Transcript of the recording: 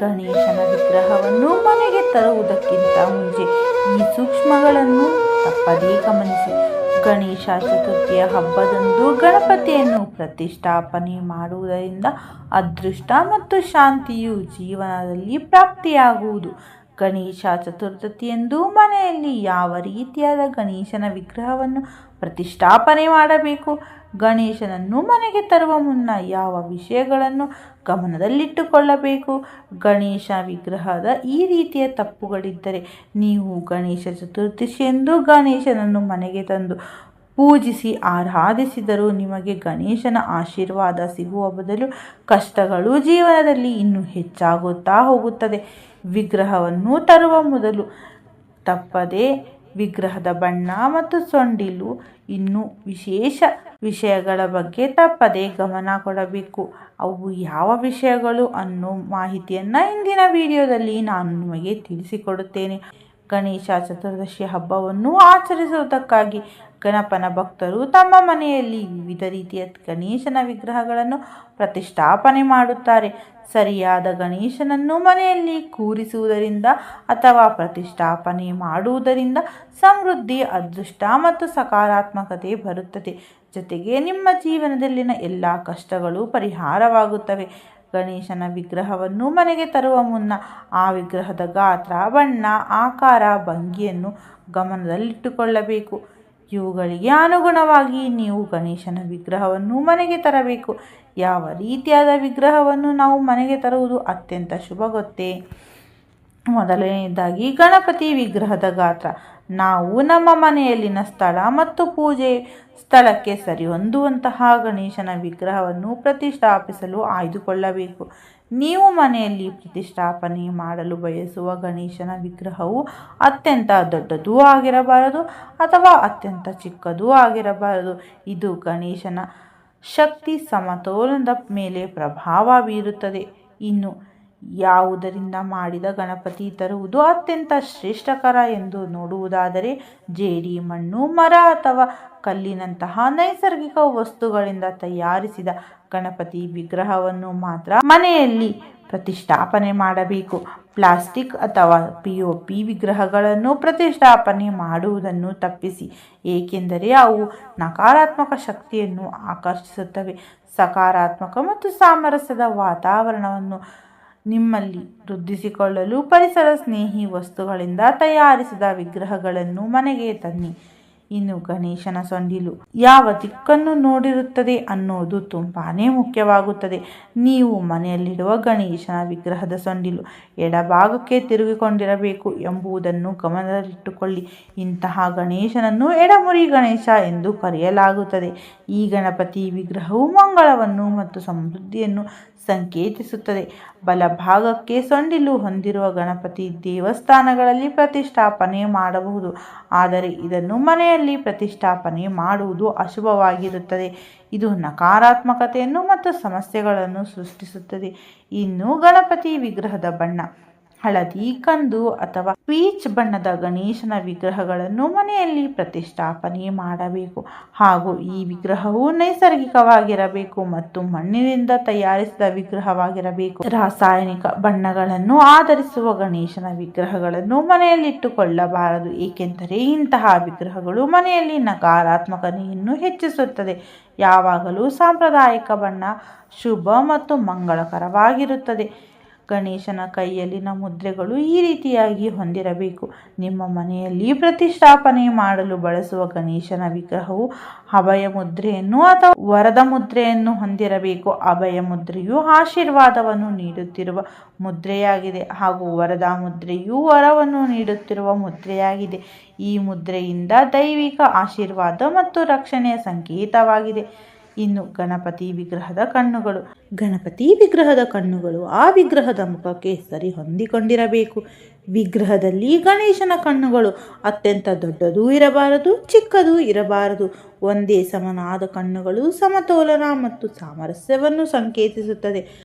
ಗಣೇಶನ ವಿಗ್ರಹವನ್ನು ಮನೆಗೆ ತರುವುದಕ್ಕಿಂತ ಮುಂಚೆ ಈ ಸೂಕ್ಷ್ಮಗಳನ್ನು ತಪ್ಪದೇ ಗಮನಿಸಿ. ಗಣೇಶ ಚತುರ್ಥಿಯ ಹಬ್ಬದಂದು ಗಣಪತಿಯನ್ನು ಪ್ರತಿಷ್ಠಾಪನೆ ಮಾಡುವುದರಿಂದ ಅದೃಷ್ಟ ಮತ್ತು ಶಾಂತಿಯು ಜೀವನದಲ್ಲಿ ಪ್ರಾಪ್ತಿಯಾಗುವುದು. ಗಣೇಶ ಚತುರ್ಥಿಯಂದು ಮನೆಯಲ್ಲಿ ಯಾವ ರೀತಿಯಾದ ಗಣೇಶನ ವಿಗ್ರಹವನ್ನು ಪ್ರತಿಷ್ಠಾಪನೆ ಮಾಡಬೇಕು? ಗಣೇಶನನ್ನು ಮನೆಗೆ ತರುವ ಮುನ್ನ ಯಾವ ವಿಷಯಗಳನ್ನು ಗಮನದಲ್ಲಿಟ್ಟುಕೊಳ್ಳಬೇಕು? ಗಣೇಶ ವಿಗ್ರಹದ ಈ ರೀತಿಯ ತಪ್ಪುಗಳಿದ್ದರೆ ನೀವು ಗಣೇಶ ಚತುರ್ಥಿಯಂದು ಗಣೇಶನನ್ನು ಮನೆಗೆ ತಂದು ಪೂಜಿಸಿ ಆರಾಧಿಸಿದರೂ ನಿಮಗೆ ಗಣೇಶನ ಆಶೀರ್ವಾದ ಸಿಗುವ ಬದಲು ಕಷ್ಟಗಳು ಜೀವನದಲ್ಲಿ ಇನ್ನೂ ಹೆಚ್ಚಾಗುತ್ತಾ ಹೋಗುತ್ತದೆ. ವಿಗ್ರಹವನ್ನು ತರುವ ಮೊದಲು ತಪ್ಪದೆ ವಿಗ್ರಹದ ಬಣ್ಣ ಮತ್ತು ಸೊಂಡಿಲು ಇನ್ನೂ ವಿಶೇಷ ವಿಷಯಗಳ ಬಗ್ಗೆ ತಪ್ಪದೆ ಗಮನ ಕೊಡಬೇಕು. ಅವು ಯಾವ ವಿಷಯಗಳು ಅನ್ನೋ ಮಾಹಿತಿಯನ್ನು ಇಂದಿನ ವಿಡಿಯೋದಲ್ಲಿ ನಾನು ನಿಮಗೆ ತಿಳಿಸಿಕೊಡುತ್ತೇನೆ. ಗಣೇಶ ಚತುರ್ದಶಿ ಹಬ್ಬವನ್ನು ಆಚರಿಸುವುದಕ್ಕಾಗಿ ಗಣಪನ ಭಕ್ತರು ತಮ್ಮ ಮನೆಯಲ್ಲಿ ವಿವಿಧ ರೀತಿಯ ಗಣೇಶನ ವಿಗ್ರಹಗಳನ್ನು ಪ್ರತಿಷ್ಠಾಪನೆ ಮಾಡುತ್ತಾರೆ. ಸರಿಯಾದ ಗಣೇಶನನ್ನು ಮನೆಯಲ್ಲಿ ಕೂರಿಸುವುದರಿಂದ ಅಥವಾ ಪ್ರತಿಷ್ಠಾಪನೆ ಮಾಡುವುದರಿಂದ ಸಮೃದ್ಧಿ, ಅದೃಷ್ಟ ಮತ್ತು ಸಕಾರಾತ್ಮಕತೆ ಬರುತ್ತದೆ. ಜೊತೆಗೆ ನಿಮ್ಮ ಜೀವನದಲ್ಲಿನ ಎಲ್ಲ ಕಷ್ಟಗಳು ಪರಿಹಾರವಾಗುತ್ತವೆ. ಗಣೇಶನ ವಿಗ್ರಹವನ್ನು ಮನೆಗೆ ತರುವ ಮುನ್ನ ಆ ವಿಗ್ರಹದ ಗಾತ್ರ, ಬಣ್ಣ, ಆಕಾರ, ಭಂಗಿಯನ್ನು ಗಮನದಲ್ಲಿಟ್ಟುಕೊಳ್ಳಬೇಕು. ಇವುಗಳಿಗೆ ಅನುಗುಣವಾಗಿ ನೀವು ಗಣೇಶನ ವಿಗ್ರಹವನ್ನು ಮನೆಗೆ ತರಬೇಕು. ಯಾವ ರೀತಿಯಾದ ವಿಗ್ರಹವನ್ನು ನಾವು ಮನೆಗೆ ತರುವುದು ಅತ್ಯಂತ ಶುಭ ಗೊತ್ತೇ. ಮೊದಲನೆಯದಾಗಿ ಗಣಪತಿ ವಿಗ್ರಹದ ಗಾತ್ರ. ನಾವು ನಮ್ಮ ಮನೆಯಲ್ಲಿನ ಸ್ಥಳ ಮತ್ತು ಪೂಜೆ ಸ್ಥಳಕ್ಕೆ ಸರಿಹೊಂದುವಂತಹ ಗಣೇಶನ ವಿಗ್ರಹವನ್ನು ಪ್ರತಿಷ್ಠಾಪಿಸಲು ಆಯ್ದುಕೊಳ್ಳಬೇಕು. ನೀವು ಮನೆಯಲ್ಲಿ ಪ್ರತಿಷ್ಠಾಪನೆ ಮಾಡಲು ಬಯಸುವ ಗಣೇಶನ ವಿಗ್ರಹವು ಅತ್ಯಂತ ದೊಡ್ಡದೂ ಆಗಿರಬಾರದು ಅಥವಾ ಅತ್ಯಂತ ಚಿಕ್ಕದೂ ಆಗಿರಬಾರದು. ಇದು ಗಣೇಶನ ಶಕ್ತಿ ಸಮತೋಲನದ ಮೇಲೆ ಪ್ರಭಾವ ಬೀರುತ್ತದೆ. ಇನ್ನು ಯಾವುದರಿಂದ ಮಾಡಿದ ಗಣಪತಿ ತರುವುದು ಅತ್ಯಂತ ಶ್ರೇಷ್ಠಕರ ಎಂದು ನೋಡುವುದಾದರೆ ಜೇಡಿ ಮಣ್ಣು, ಮರ ಅಥವಾ ಕಲ್ಲಿನಂತಹ ನೈಸರ್ಗಿಕ ವಸ್ತುಗಳಿಂದ ತಯಾರಿಸಿದ ಗಣಪತಿ ವಿಗ್ರಹವನ್ನು ಮಾತ್ರ ಮನೆಯಲ್ಲಿ ಪ್ರತಿಷ್ಠಾಪನೆ ಮಾಡಬೇಕು. ಪ್ಲಾಸ್ಟಿಕ್ ಅಥವಾ ಪಿ ಒ ಪಿ ವಿಗ್ರಹಗಳನ್ನು ಪ್ರತಿಷ್ಠಾಪನೆ ಮಾಡುವುದನ್ನು ತಪ್ಪಿಸಿ, ಏಕೆಂದರೆ ಅವು ನಕಾರಾತ್ಮಕ ಶಕ್ತಿಯನ್ನು ಆಕರ್ಷಿಸುತ್ತವೆ. ಸಕಾರಾತ್ಮಕ ಮತ್ತು ಸಾಮರಸ್ಯದ ವಾತಾವರಣವನ್ನು ನಿಮ್ಮಲ್ಲಿ ವೃದ್ಧಿಸಿಕೊಳ್ಳಲು ಪರಿಸರ ಸ್ನೇಹಿ ವಸ್ತುಗಳಿಂದ ತಯಾರಿಸಿದ ವಿಗ್ರಹಗಳನ್ನು ಮನೆಗೆ ತನ್ನಿ. ಇನ್ನು ಗಣೇಶನ ಸೊಂಡಿಲು ಯಾವ ದಿಕ್ಕನ್ನು ನೋಡಿರುತ್ತದೆ ಅನ್ನೋದು ತುಂಬಾ ಮುಖ್ಯವಾಗುತ್ತದೆ. ನೀವು ಮನೆಯಲ್ಲಿಡುವ ಗಣೇಶನ ವಿಗ್ರಹದ ಸೊಂಡಿಲು ಎಡಭಾಗಕ್ಕೆ ತಿರುಗಿಕೊಂಡಿರಬೇಕು ಎಂಬುದನ್ನು ಗಮನದಲ್ಲಿಟ್ಟುಕೊಳ್ಳಿ. ಇಂತಹ ಗಣೇಶನನ್ನು ಎಡಮುರಿ ಗಣೇಶ ಎಂದು ಕರೆಯಲಾಗುತ್ತದೆ. ಈ ಗಣಪತಿ ವಿಗ್ರಹವು ಮಂಗಳವನ್ನು ಮತ್ತು ಸಮೃದ್ಧಿಯನ್ನು ಸಂಕೇತಿಸುತ್ತದೆ. ಬಲಭಾಗಕ್ಕೆ ಸೊಂಡಿಲು ಹೊಂದಿರುವ ಗಣಪತಿ ದೇವಸ್ಥಾನಗಳಲ್ಲಿ ಪ್ರತಿಷ್ಠಾಪನೆ ಮಾಡಬಹುದು. ಆದರೆ ಇದನ್ನು ಮನೆಯಲ್ಲಿ ಪ್ರತಿಷ್ಠಾಪನೆ ಮಾಡುವುದು ಅಶುಭವಾಗಿರುತ್ತದೆ. ಇದು ನಕಾರಾತ್ಮಕತೆಯನ್ನು ಮತ್ತು ಸಮಸ್ಯೆಗಳನ್ನು ಸೃಷ್ಟಿಸುತ್ತದೆ. ಇನ್ನು ಗಣಪತಿ ವಿಗ್ರಹದ ಬಣ್ಣ. ಹಳದಿ ಕಂದು ಅಥವಾ ಪೀಚ್ ಬಣ್ಣದ ಗಣೇಶನ ವಿಗ್ರಹಗಳನ್ನು ಮನೆಯಲ್ಲಿ ಪ್ರತಿಷ್ಠಾಪನೆ ಮಾಡಬೇಕು. ಹಾಗೂ ಈ ವಿಗ್ರಹವು ನೈಸರ್ಗಿಕವಾಗಿರಬೇಕು ಮತ್ತು ಮಣ್ಣಿನಿಂದ ತಯಾರಿಸಿದ ವಿಗ್ರಹವಾಗಿರಬೇಕು. ರಾಸಾಯನಿಕ ಬಣ್ಣಗಳನ್ನು ಆಧರಿಸುವ ಗಣೇಶನ ವಿಗ್ರಹಗಳನ್ನು ಮನೆಯಲ್ಲಿಟ್ಟುಕೊಳ್ಳಬಾರದು. ಏಕೆಂದರೆ ಇಂತಹ ವಿಗ್ರಹಗಳು ಮನೆಯಲ್ಲಿ ನಕಾರಾತ್ಮಕತೆಯನ್ನು ಹೆಚ್ಚಿಸುತ್ತದೆ. ಯಾವಾಗಲೂ ಸಾಂಪ್ರದಾಯಿಕ ಬಣ್ಣ ಶುಭ ಮತ್ತು ಮಂಗಳಕರವಾಗಿರುತ್ತದೆ. ಗಣೇಶನ ಕೈಯಲ್ಲಿನ ಮುದ್ರೆಗಳು ಈ ರೀತಿಯಾಗಿ ಹೊಂದಿರಬೇಕು. ನಿಮ್ಮ ಮನೆಯಲ್ಲಿ ಪ್ರತಿಷ್ಠಾಪನೆ ಮಾಡಲು ಬಳಸುವ ಗಣೇಶನ ವಿಗ್ರಹವು ಅಭಯ ಮುದ್ರೆಯನ್ನು ಅಥವಾ ವರದ ಮುದ್ರೆಯನ್ನು ಹೊಂದಿರಬೇಕು. ಅಭಯ ಮುದ್ರೆಯು ಆಶೀರ್ವಾದವನ್ನು ನೀಡುತ್ತಿರುವ ಮುದ್ರೆಯಾಗಿದೆ ಹಾಗೂ ವರದ ಮುದ್ರೆಯು ವರವನ್ನು ನೀಡುತ್ತಿರುವ ಮುದ್ರೆಯಾಗಿದೆ. ಈ ಮುದ್ರೆಯಿಂದ ದೈವಿಕ ಆಶೀರ್ವಾದ ಮತ್ತು ರಕ್ಷಣೆಯ ಸಂಕೇತವಾಗಿದೆ. ಇನ್ನು ಗಣಪತಿ ವಿಗ್ರಹದ ಕಣ್ಣುಗಳು. ಗಣಪತಿ ವಿಗ್ರಹದ ಕಣ್ಣುಗಳು ಆ ವಿಗ್ರಹದ ಮುಖಕ್ಕೆ ಸರಿ ಹೊಂದಿಕೊಂಡಿರಬೇಕು. ವಿಗ್ರಹದಲ್ಲಿ ಗಣೇಶನ ಕಣ್ಣುಗಳು ಅತ್ಯಂತ ದೊಡ್ಡದೂ ಇರಬಾರದು, ಚಿಕ್ಕದೂ ಇರಬಾರದು. ಒಂದೇ ಸಮನಾದ ಕಣ್ಣುಗಳು ಸಮತೋಲನ ಮತ್ತು ಸಾಮರಸ್ಯವನ್ನು ಸಂಕೇತಿಸುತ್ತದೆ.